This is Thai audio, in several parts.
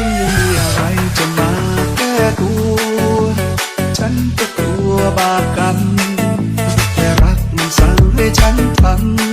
ฉันยังมีอะไรจะมาแก้ตัว ฉันก็กลัวบาปกรรมแต่รักมันสั่งให้ฉันทำ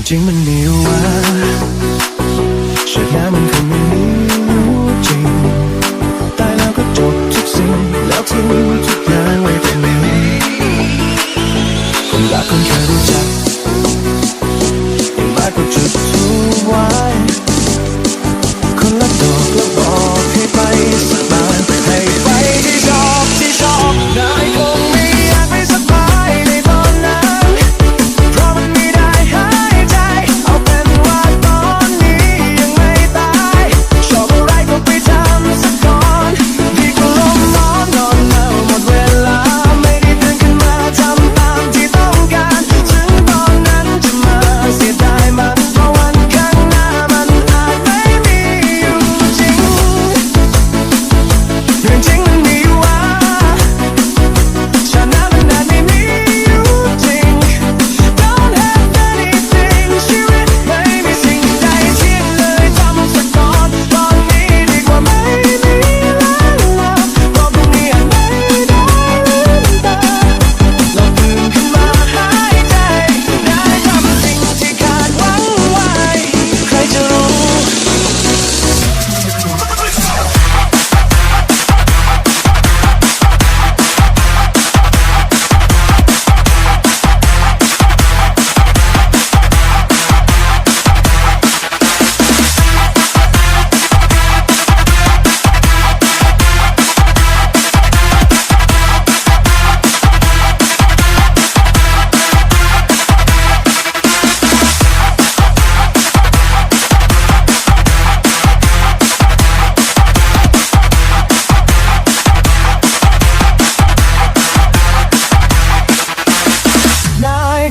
ื่องจริงมันมีว่าใช่แล้วมันคงไม่มีรู้จริงตายแล้วก็จบทุกสิ่งแล้วทิ้ง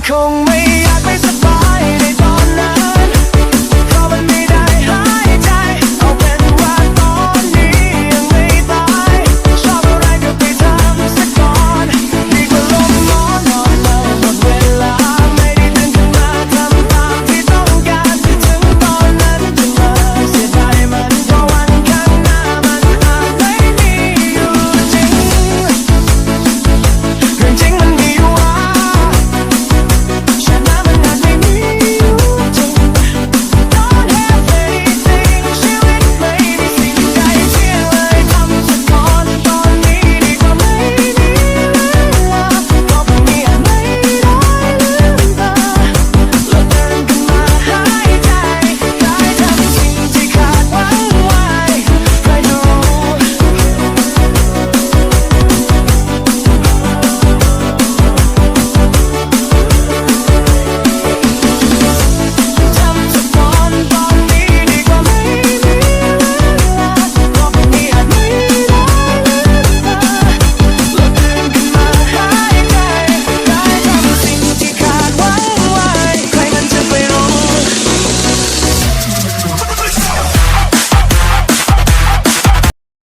从未。